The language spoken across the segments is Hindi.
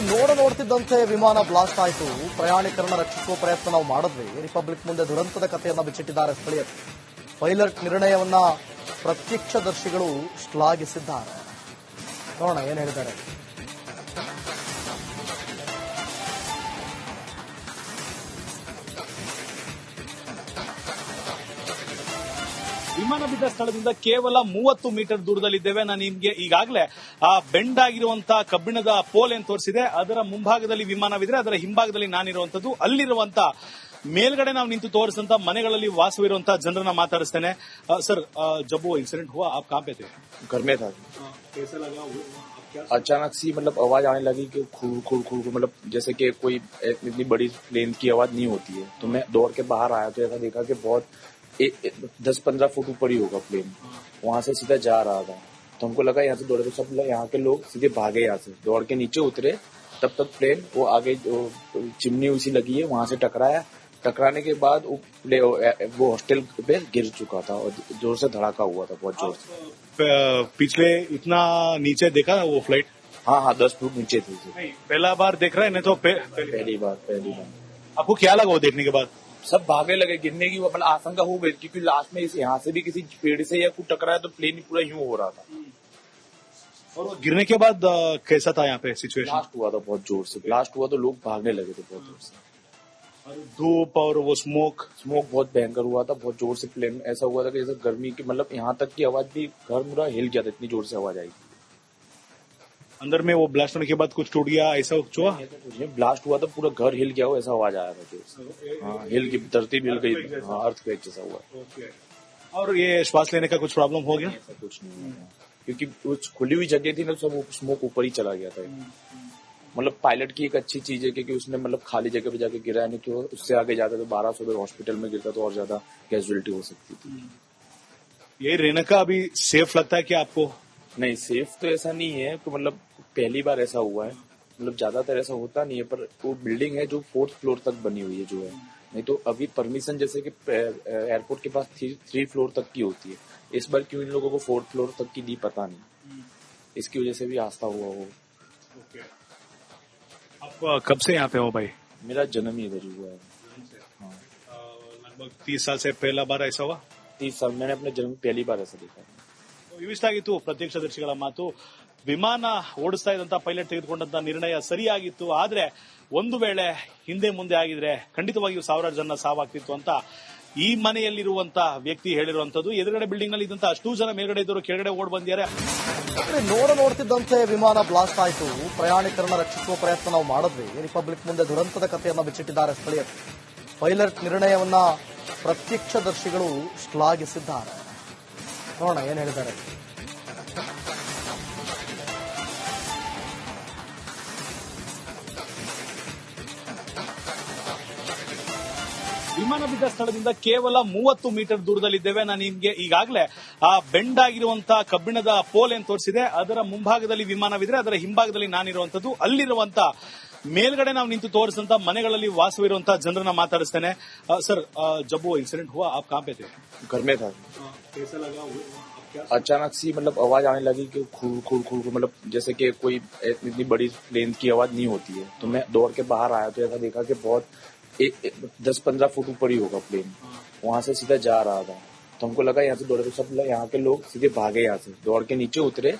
ನೋಡ ನೋಡ್ತಿದ್ದಂತೆ ವಿಮಾನ ಬ್ಲಾಸ್ಟ್ ಆಯಿತು. ಪ್ರಯಾಣಿಕರನ್ನ ರಕ್ಷಿಸುವ ಪ್ರಯತ್ನ ನಾವು ಮಾಡಿದ್ವಿ. ರಿಪಬ್ಲಿಕ್ ಮುಂದೆ ದುರಂತದ ಕಥೆಯನ್ನ ಬಿಚ್ಚಿಟ್ಟಿದ್ದಾರೆ ಸ್ಥಳೀಯರು. ಪೈಲಟ್ ನಿರ್ಣಯವನ್ನ ಪ್ರತ್ಯಕ್ಷದರ್ಶಿಗಳು ಶ್ಲಾಘಿಸಿದ್ದಾರೆ. ನೋಡೋಣ ಏನ್ ಹೇಳಿದ್ದಾರೆ. ವಿಮಾನ ಬಿದ್ದ ಸ್ಥಳದಿಂದ ಕೇವಲ ಮೂವತ್ತು ಮೀಟರ್ ದೂರದಲ್ಲಿದ್ದೇವೆ ನಾನು ನಿಮ್ಗೆ ಈಗಾಗಲೇ ಆ ಬೆಂಡ್ ಆಗಿರುವಂತಹ ಕಬ್ಬಿಣದ ಪೋಲ್ ಏನ್ ತೋರಿಸಿದೆ ಅದರ ಮುಂಭಾಗದಲ್ಲಿ ವಿಮಾನವಿದ್ರೆ ಅದರ ಹಿಂಭಾಗದಲ್ಲಿ ನಾನಿರುವಂತದ್ದು ಅಲ್ಲಿರುವಂತ ಮೇಲ್ಗಡೆ ನಾವು ನಿಂತು ತೋರಿಸಂತ ಮನೆಗಳಲ್ಲಿ ವಾಸವಿರುವಂತಹ ಜನರನ್ನ ಮಾತಾಡಿಸ್ತೇನೆ ಆ, ಸರ್ ಆ, ಜಬ್ वो इंसिडेंट हुआ आप कहाँ पे थे घर में था कैसा लगा अचानक सी मतलब आवाज आने लगी कि खुर खुर खुर खुर, मतलब जैसे कि कोई इतनी बड़ी प्लेन की आवाज नहीं होती है तो मैं दौड़ के बाहर आया तो ऐसा देखा कि बहुत दस पंद्रह फुट ऊपर ही होगा प्लेन वहाँ से सीधा जा रहा था। तो हमको लगा यहाँ से दौड़े तो सब यहाँ के लोग सीधे भागे यहाँ से। दौड़ के नीचे उतरे तब तक प्लेन वो आगे जो चिमनी उसी लगी है वहाँ से टकराया। टकराने के बाद वो वो हॉस्टल पे गिर चुका था और ज़ोर से धड़ाका हुआ था बहुत ज़ोर से। पिछले इतना नीचे देखा वो फ़्लाइट हाँ हाँ दस फुट नीचे थी। पहला बार देख रहे हैं नहीं तो पहली बार पहली बार। आपको क्या लगा वो देखने के बाद? सब भागने लगे गिरने की मतलब आशंका हो गई क्योंकि लास्ट में इस यहाँ से भी किसी पेड़ से या कुछ टकराया तो प्लेन पूरा यूँ हो रहा था। और वो गिरने के बाद कैसा था यहाँ पे सिचुएशन ब्लास्ट हुआ था बहुत ज़ोर से। ब्लास्ट हुआ तो लोग भागने लगे थे बहुत ज़ोर से। धूप और वो स्मोक स्मोक बहुत भयंकर हुआ था बहुत ज़ोर से प्लेन ऐसा हुआ था कि जैसे गर्मी की मतलब यहाँ तक की आवाज़ भी घर पूरा हिल गया था इतनी ज़ोर से आवाज़ आई अंदर में वो ब्लास्ट होने के बाद कुछ टूट गया ऐसा कुछ हुआ? ब्लास्ट हुआ था पूरा घर हिल गया हो ऐसा आवाज़ आया था हाँ हिल की धरती हिल गई हाँ अर्थ जैसा हुआ। और ये श्वास लेने का कुछ प्रॉब्लम हो गया? कुछ नहीं क्योंकि वो खुली हुई जगह थी ना सब स्मोक ऊपर ही चला गया था। मतलब पायलट की एक अच्छी चीज़ है क्योंकि उसने मतलब खाली जगह पे जाके गिरा नहीं तो उससे आगे जाता तो बारह सौ हॉस्पिटल में गिरता तो और ज़्यादा कैजुअलिटी हो सकती थी। ये रहने का अभी सेफ़ लगता है कि आपको? नहीं सेफ़ तो ऐसा नहीं है कि मतलब पहली बार ऐसा हुआ है मतलब ज्यादातर ऐसा होता नहीं है पर वो बिल्डिंग है जो फोर्थ फ्लोर तक बनी हुई है जो है नहीं तो अभी परमिशन जैसे कि एयरपोर्ट के पास थ्री थ्री फ्लोर तक की होती है इस बार क्यों इन लोगों को फोर्थ फ्लोर तक की दी पता नहीं इसकी वजह से भी आस्था हुआ वो आप अ, कब से यहाँ पे हो भाई मेरा जन्म ही इधर ही हुआ है लगभग तीस साल से पहला बार ऐसा हुआ तीस साल मैंने अपने जन्म पहली बार ऐसा देखा ಇವಿಷ್ಟಾಗಿತ್ತು ಪ್ರತ್ಯಕ್ಷದರ್ಶಿಗಳ ಮಾತು ವಿಮಾನ ಓಡಿಸ್ತಾ ಇದ್ದಂತ ಪೈಲಟ್ ತೆಗೆದುಕೊಂಡಂತ ನಿರ್ಣಯ ಸರಿಯಾಗಿತ್ತು. ಆದ್ರೆ ಒಂದು ವೇಳೆ ಹಿಂದೆ ಮುಂದೆ ಆಗಿದ್ರೆ ಖಂಡಿತವಾಗಿಯೂ ಸಾವಿರಾರು ಜನ ಸಾವಾಗ್ತಿತ್ತು ಅಂತ ಈ ಮನೆಯಲ್ಲಿರುವಂತ ವ್ಯಕ್ತಿ ಹೇಳಿರುವಂತದ್ದು ಎದುರುಗಡೆ ಬಿಲ್ಡಿಂಗ್ನಲ್ಲಿ ಇದ್ದಂತ ಅಷ್ಟು ಜನ ಮೇಲ್ಗಡೆ ಇದ್ದರು ಕೆಳಗಡೆ ಓಡ್ ಬಂದಿದ್ದಾರೆ. ನೋಡ ನೋಡ್ತಿದ್ದಂತೆ ವಿಮಾನ ಬ್ಲಾಸ್ಟ್ ಆಯಿತು. ಪ್ರಯಾಣಿಕರನ್ನ ರಕ್ಷಿಸುವ ಪ್ರಯತ್ನ ನಾವು ಮಾಡಿದ್ವಿ. ರಿಪಬ್ಲಿಕ್ ಮುಂದೆ ದುರಂತದ ಕಥೆಯನ್ನ ಬಿಚ್ಚಿಟ್ಟಿದ್ದಾರೆ ಸ್ಥಳೀಯ ಪೈಲಟ್ ನಿರ್ಣಯವನ್ನ ಪ್ರತ್ಯಕ್ಷದರ್ಶಿಗಳು ಶ್ಲಾಘಿಸಿದ್ದಾರೆ. ನೋಡೋಣ ಏನ್ ಹೇಳಿದ್ದಾರೆ. ವಿಮಾನ ಬಿದ್ದ ಸ್ಥಳದಿಂದ ಕೇವಲ ಮೂವತ್ತು ಮೀಟರ್ ದೂರದಲ್ಲಿದ್ದೇವೆ ನಾನು ನಿಮ್ಗೆ ಈಗಾಗಲೇ ಆ ಬೆಂಡ್ ಆಗಿರುವಂತಹ ಕಬ್ಬಿಣದ ಪೋಲ್ ಏನ್ ತೋರಿಸಿದೆ ಅದರ ಮುಂಭಾಗದಲ್ಲಿ ವಿಮಾನವಿದ್ರೆ ಅದರ ಹಿಂಭಾಗದಲ್ಲಿ ನಾನಿರುವಂತದ್ದು ಅಲ್ಲಿರುವಂತ ಮೇಲ್ಗಡೆ ನಾವು ನಿಂತು ತೋರಿಸಂತ ಮನೆಗಳಲ್ಲಿ ವಾಸವಿರುವಂತಹ ಜನರನ್ನ ಮಾತಾಡಿಸ್ತೇನೆ ಆ, ಸರ್ ಆ, ಜಬ್ वो इंसिडेंट हुआ आप कहाँ पे थे घर में था कैसा लगा अचानक सी मतलब आवाज आने लगी कि खुर खुर खुर खुर, मतलब जैसे कि कोई इतनी बड़ी प्लेन की आवाज नहीं होती है तो मैं दौड़ के बाहर आया तो ऐसा देखा कि बहुत दस पंद्रह फुट ऊपर ही होगा प्लेन वहाँ से सीधा जा रहा था। तो हमको लगा यहाँ से दौड़े तो सब यहाँ के लोग सीधे भागे यहाँ से। दौड़ के नीचे उतरे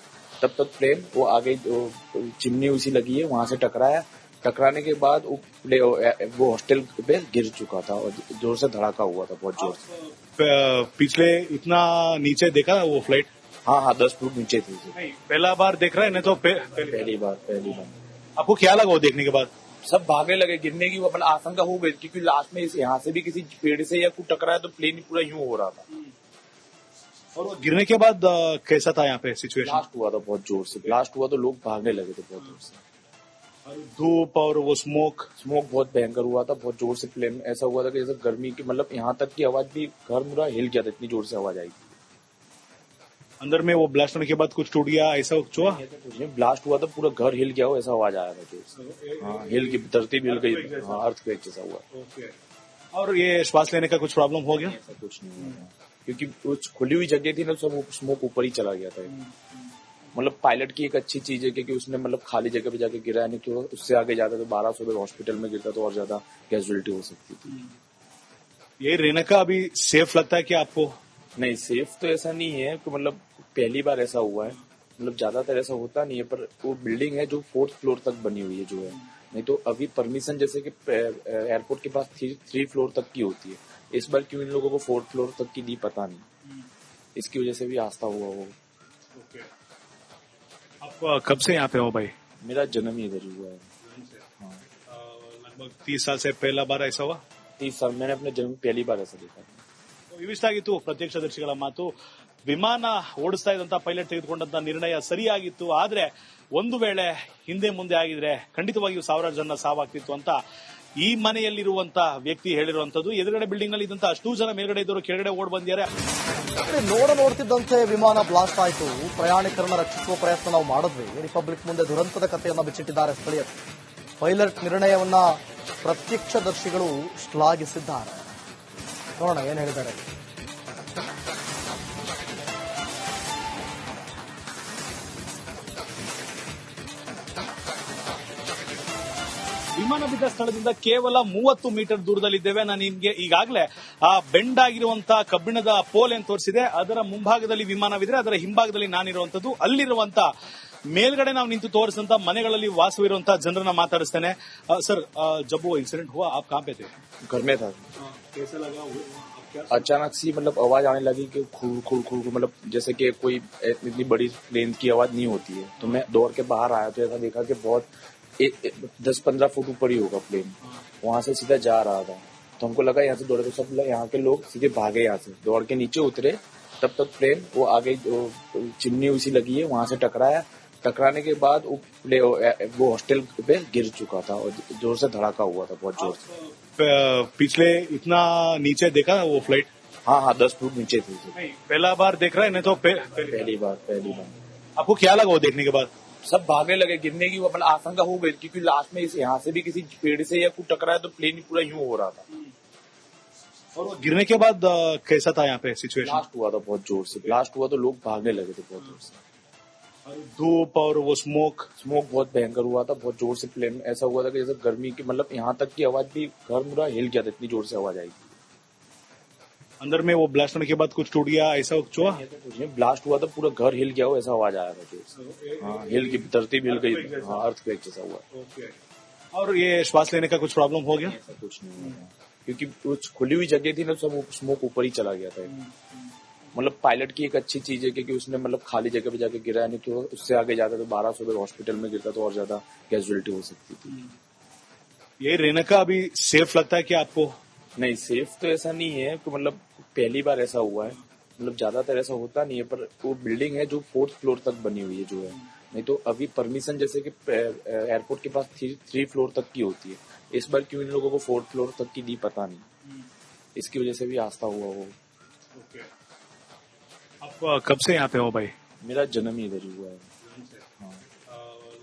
तब तक प्लेन वो आगे जो चिमनी उसी लगी है वहाँ से टकराया। टकराने के बाद वो वो हॉस्टल पे गिर चुका था और ज़ोर से धड़ाका हुआ था बहुत ज़ोर से। पिछले इतना नीचे देखा वो फ़्लाइट हाँ हाँ दस फुट नीचे थी। पहला बार देख रहे हैं नहीं तो पहली बार पहली बार। आपको क्या लगा वो देखने के बाद? सब भागने लगे गिरने की मतलब आशंका हो गई क्योंकि लास्ट में इस यहाँ से भी किसी पेड़ से या कुछ टकराया तो प्लेन पूरा यूँ हो रहा था। और वो गिरने के बाद कैसा था यहाँ पे सिचुएशन ब्लास्ट हुआ था बहुत ज़ोर से। ब्लास्ट हुआ तो लोग भागने लगे थे बहुत ज़ोर से। धूप और वो स्मोक स्मोक बहुत भयंकर हुआ था बहुत ज़ोर से प्लेन ऐसा हुआ था कि जैसे गर्मी की मतलब यहाँ तक की आवाज़ भी घर पूरा हिल गया था इतनी ज़ोर से आवाज़ आई अंदर में वो ब्लास्ट होने के बाद कुछ टूट गया ऐसा कुछ हुआ? कुछ नहीं ब्लास्ट हुआ था पूरा घर हिल गया हो ऐसा आवाज़ आया था हाँ हिल की धरती भी हिल गई हाँ अर्थ जैसा हुआ। और ये श्वास लेने का कुछ प्रॉब्लम हो गया? कुछ नहीं क्योंकि वो खुली हुई जगह थी ना सब स्मोक ऊपर ही चला गया था। मतलब पायलट की एक अच्छी चीज़ है क्योंकि उसने मतलब खाली जगह पे जाके गिरा नहीं तो उससे आगे जाता तो बारह सौ हॉस्पिटल में गिरता तो और ज़्यादा कैजुअलिटी हो सकती थी। ये रेनका अभी सेफ़ लगता है कि आपको? नहीं सेफ़ तो ऐसा नहीं है कि मतलब पहली बार ऐसा हुआ है मतलब ज्यादातर ऐसा होता नहीं है पर वो बिल्डिंग है जो फोर्थ फ्लोर तक बनी हुई है जो है नहीं तो अभी परमिशन जैसे कि एयरपोर्ट के पास थ्री थ्री फ्लोर तक की होती है इस बार क्यों इन लोगों को फोर्थ फ्लोर तक की दी पता नहीं इसकी वजह से भी आस्था हुआ वो आप अ, कब से यहाँ पे हो भाई मेरा जन्म ही इधर ही हुआ है हाँ लगभग तीस साल से पहला बार ऐसा हुआ तीस साल मैंने अपने जन्म पहली बार ऐसा देखा ಇವಿಷ್ಟಾಗಿತ್ತು ಪ್ರತ್ಯಕ್ಷದರ್ಶಿಗಳ ಮಾತು ವಿಮಾನ ಓಡಿಸ್ತಾ ಇದ್ದಂತ ಪೈಲಟ್ ತೆಗೆದುಕೊಂಡಂತ ನಿರ್ಣಯ ಸರಿಯಾಗಿತ್ತು. ಆದ್ರೆ ಒಂದು ವೇಳೆ ಹಿಂದೆ ಮುಂದೆ ಆಗಿದ್ರೆ ಖಂಡಿತವಾಗಿಯೂ ಸಾವಿರಾರು ಜನ ಸಾವಾಗ್ತಿತ್ತು ಅಂತ ಈ ಮನೆಯಲ್ಲಿರುವಂತ ವ್ಯಕ್ತಿ ಹೇಳಿರುವಂತದ್ದು. ಎದುರುಗಡೆ ಬಿಲ್ಡಿಂಗ್ನಲ್ಲಿ ಇದ್ದಂತ ಅಷ್ಟು ಜನ ಮೇಲ್ಗಡೆ ಇದ್ದವರು ಕೆಳಗಡೆ ಓಡ್ ಬಂದಿದ್ದಾರೆ. ನೋಡ ನೋಡ್ತಿದ್ದಂತೆ ವಿಮಾನ ಬ್ಲಾಸ್ಟ್ ಆಯಿತು. ಪ್ರಯಾಣಿಕರನ್ನ ರಕ್ಷಿಸುವ ಪ್ರಯತ್ನ ನಾವು ಮಾಡಿದ್ವಿ. ರಿಪಬ್ಲಿಕ್ ಮುಂದೆ ದುರಂತದ ಕಥೆಯನ್ನ ಬಿಚ್ಚಿಟ್ಟಿದ್ದಾರೆ ಸ್ಥಳೀಯ ಪೈಲಟ್ ನಿರ್ಣಯವನ್ನ ಪ್ರತ್ಯಕ್ಷದರ್ಶಿಗಳು ಶ್ಲಾಘಿಸಿದ್ದಾರೆ. ನೋಡೋಣ ಏನ್ ಹೇಳಿದ್ದಾರೆ. ವಿಮಾನ ಬಿದ್ದ ಸ್ಥಳದಿಂದ ಕೇವಲ ಮೂವತ್ತು ಮೀಟರ್ ದೂರದಲ್ಲಿದ್ದೇವೆ ನಾನು ನಿಮ್ಗೆ ಈಗಾಗಲೇ ಆ ಬೆಂಡ್ ಆಗಿರುವಂತಹ ಕಬ್ಬಿಣದ ಪೋಲ್ ಏನ್ ತೋರಿಸಿದೆ ಅದರ ಮುಂಭಾಗದಲ್ಲಿ ವಿಮಾನವಿದ್ರೆ ಅದರ ಹಿಂಭಾಗದಲ್ಲಿ ನಾನಿರುವಂತದ್ದು ಅಲ್ಲಿರುವಂತ ಮೇಲ್ಗಡೆ ನಾವು ನಿಂತು ತೋರಿಸಿದಂತ ಮನೆಗಳಲ್ಲಿ ವಾಸವಿರುವಂತಹ ಜನರನ್ನ ಮಾತಾಡಿಸ್ತೇನೆ ಆ, ಸರ್ ಆ, ಜಬ್ वो इंसिडेंट हुआ आप कहाँ पे थे घर में था कैसा लगा अचानक सी मतलब आवाज आने लगी कि खुर खुर खुर खुर, मतलब जैसे कि कोई इतनी बड़ी प्लेन की आवाज नहीं होती है तो मैं दौड़ के बाहर आया तो ऐसा देखा कि बहुत दस पंद्रह फुट ऊपर ही होगा प्लेन वहाँ से सीधा जा रहा था। तो हमको लगा यहाँ से दौड़े तो सब यहाँ के लोग सीधे भागे यहाँ से। दौड़ के नीचे उतरे तब तक प्लेन वो आगे जो चिमनी उसी लगी है वहाँ से टकराया। टकराने के बाद वो प्ले- वो हॉस्टल पे गिर चुका था और ज़ोर से धड़ाका हुआ था बहुत ज़ोर से। पिछले इतना नीचे देखा वो फ़्लाइट हाँ हाँ दस फुट नीचे थी। पहला बार देख रहे हैं तो पहली बार पहली बार। आपको क्या लगा वो देखने के बाद? सब भागने लगे गिरने की वो मतलब आशंका हो गई क्योंकि लास्ट में इस यहाँ से भी किसी पेड़ से या कुछ टकरा है तो प्लेन पूरा यूँ हो रहा था। और वो गिरने के बाद कैसा था यहाँ पे सिचुएशन ब्लास्ट हुआ था बहुत ज़ोर से। ब्लास्ट हुआ तो लोग भागने लगे थे बहुत ज़ोर से। धूप और वो स्मोक स्मोक बहुत भयंकर हुआ था बहुत ज़ोर से प्लेन ऐसा हुआ था कि जैसे गर्मी की मतलब यहाँ तक की आवाज़ भी घर पूरा हिल गया था इतनी ज़ोर से आवाज़ आई थी। अंदर में वो ब्लास्ट होने के बाद कुछ टूट गया ऐसा कुछ हुआ? तो कुछ नहीं ब्लास्ट हुआ था पूरा घर हिल गया हो ऐसा आवाज़ आया था हाँ हिल की धरती हिल गई थी। हाँ अर्थ जैसा हुआ। और ये श्वास लेने का कुछ प्रॉब्लम हो गया? कुछ नहीं क्योंकि वो खुली हुई जगह थी ना सब स्मोक ऊपर ही चला गया था। मतलब पायलट की एक अच्छी चीज़ है क्योंकि उसने मतलब खाली जगह पे जाके गिरा नहीं तो उससे आगे जाता तो बारह सौ हॉस्पिटल में गिरता तो और ज़्यादा कैजुअलिटी हो सकती थी। ये रेनका अभी सेफ़ लगता है कि आपको नहीं सेफ़ तो ऐसा नहीं है कि मतलब पहली बार ऐसा हुआ है। मतलब ज़्यादातर ऐसा होता नहीं है पर वो बिल्डिंग है जो फोर्थ फ्लोर तक बनी हुई है जो है। नहीं तो अभी परमिशन जैसे कि एयरपोर्ट के पास थ्री थ्री फ्लोर तक की होती है। इस बार क्यों इन लोगों को फोर्थ फ्लोर तक की दी पता नहीं। इसकी वजह से भी आस्था हुआ वो आप कब से यहाँ पे हो भाई? मेरा जन्म ही इधर हुआ है। हाँ।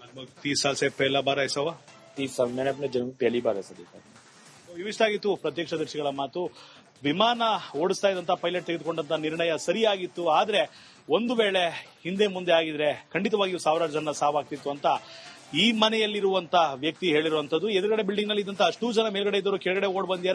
लगभग तीस साल से पहला बार ऐसा हुआ? तीस साल मैंने अपने जन्म पहली बार ऐसा देखा ಇವಿಷ್ಟಾಗಿತ್ತು ಪ್ರತ್ಯಕ್ಷದರ್ಶಿಗಳ ಮಾತು. ವಿಮಾನ ಓಡಿಸ್ತಾ ಇದ್ದಂತ ಪೈಲಟ್ ತೆಗೆದುಕೊಂಡಂತ ನಿರ್ಣಯ ಸರಿಯಾಗಿತ್ತು. ಆದ್ರೆ ಒಂದು ವೇಳೆ ಹಿಂದೆ ಮುಂದೆ ಆಗಿದ್ರೆ ಖಂಡಿತವಾಗಿಯೂ ಸಾವಿರಾರು ಜನ ಸಾವಾಗ್ತಿತ್ತು ಅಂತ ಈ ಮನೆಯಲ್ಲಿರುವಂತಹ ವ್ಯಕ್ತಿ ಹೇಳಿರುವಂತದ್ದು. ಎದುರುಗಡೆ ಬಿಲ್ಡಿಂಗ್ನಲ್ಲಿ ಇದ್ದಂತ ಅಷ್ಟು ಜನ ಮೇಲ್ಗಡೆ ಇದ್ದರು ಕೆಳಗಡೆ ಓಡ್ ಬಂದಿದ್ದಾರೆ.